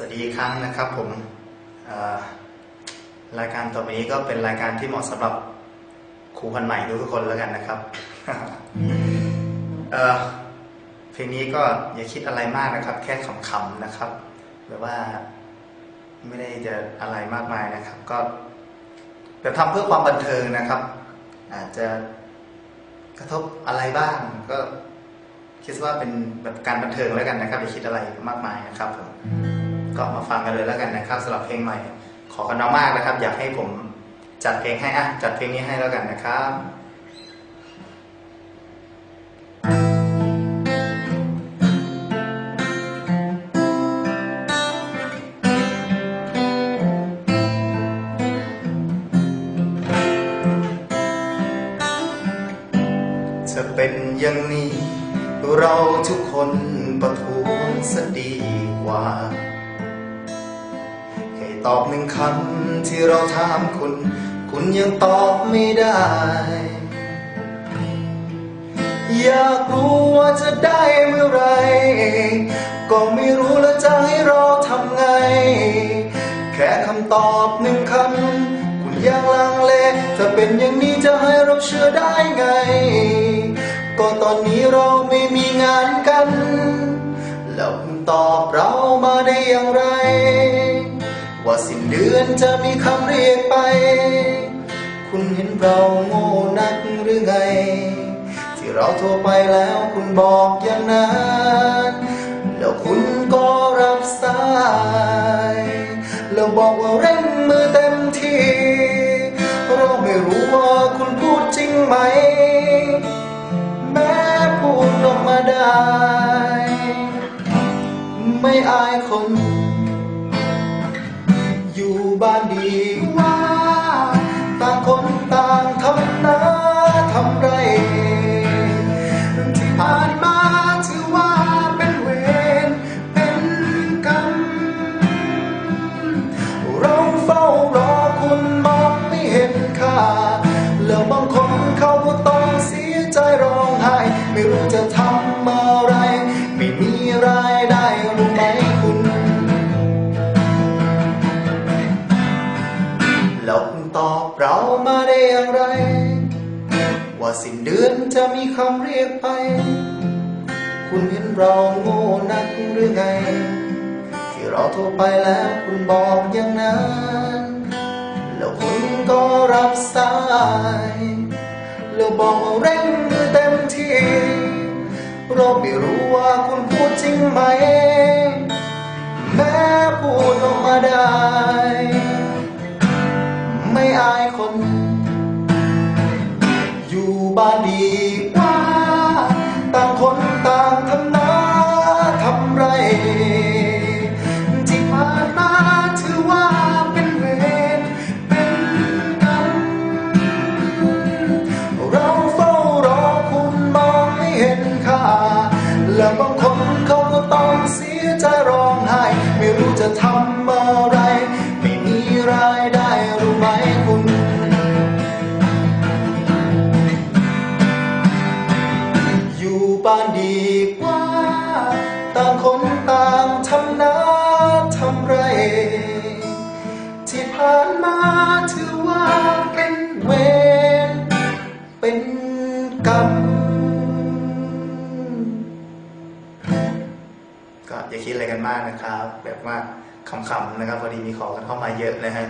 วัสดีครั้งนะครับผมรายการต่อไปนี้ก็เป็นรายการที่เหมาะสำหรับครูพันใหม่ทุกคนแล้วกันนะครับเเพลงนี้ก็อย่าคิดอะไรมากนะครับ แค่ขำๆนะครับแบบว่าไม่ได้จะอะไรมากมายนะครับ ก็แต่ทำเพื่อความบันเทิงนะครับ อาจจะกระทบอะไรบ้างก็คิดว่าเป็นแบบการบันเทิงแล้วกันนะครับอย่าคิดอะไรมากมายนะครับผม ก็มาฟังกันเลยแล้วกันนะครับสำหรับเพลงใหม่ ขอกันน้องมากนะครับ อยากให้ผมจัดเพลงให้อะจัดเพลงนี้ให้แล้วกันนะครับจะเป็นอย่างนี้ เราทุกคนประท้วงสดีกว่า ตอบหนึ่งคำที่เราถามคุณ คุณยังตอบไม่ได้ อยากรู้ว่าจะได้เมื่อไร ก็ไม่รู้แล้วจะให้เราทำไง แค่คำตอบหนึ่งคำคุณยังลังเล ถ้าเป็นอย่างนี้จะให้เราเชื่อได้ไง ก็ตอนนี้เราไม่มีงานกัน แล้วคุณตอบเรามาได้อย่างไร ว่าสิ้นเดือนจะมีคำเรียกไป คุณเห็นเราโง่นักหรือไง ที่เราโทรไปแล้วคุณบอกอย่างนั้น แล้วคุณก็รับสาย แล้วบอกว่าเร่งมือเต็มที่เราไม่รู้ว่าคุณพูดจริงไหม แม้พูดออกมาได้ ไม่อายคน บ้านดีกว่าต่างคนต่างทำนาทำไร ที่ผ่านมาถือว่าเป็นเวรเป็นกรรม เราเฝ้ารอคุณมองไม่เห็นค่า แล้วบางคนเขาก็ต้องเสียใจร้องไห้ ไม่รู้จะทำอะไร ไม่มีรายไร อบเรามาได้อย่างไร ว่าสิ้นเดือนจะมีคำเรียกไป คุณเห็นเราโง่นักหรือไง ที่เราโทรไปแล้วคุณบอกอย่างนั้น แล้วคุณก็รับสายแล้วบอกว่าเร่งมือเต็มที่เราไม่รู้ว่าคุณพูดจริงไหม แม้พูดออกมาได้ ไม่อายคน อยู่บ้านดีกว่า ต่างคนต่างทำนาทำไร ที่ผ่านมาถือว่าเป็นเวรเป็นกรรม เราเฝ้ารอคุณมองไม่เห็นค่า แล้วบางคนเขาก็ต้องเสียใจร้องไห้ ไม่รู้จะทำอะไร คิดอะไรกันมากนะครับ แบบว่าขำๆนะครับพอดีมีขอกันเข้ามาเยอะนะฮะ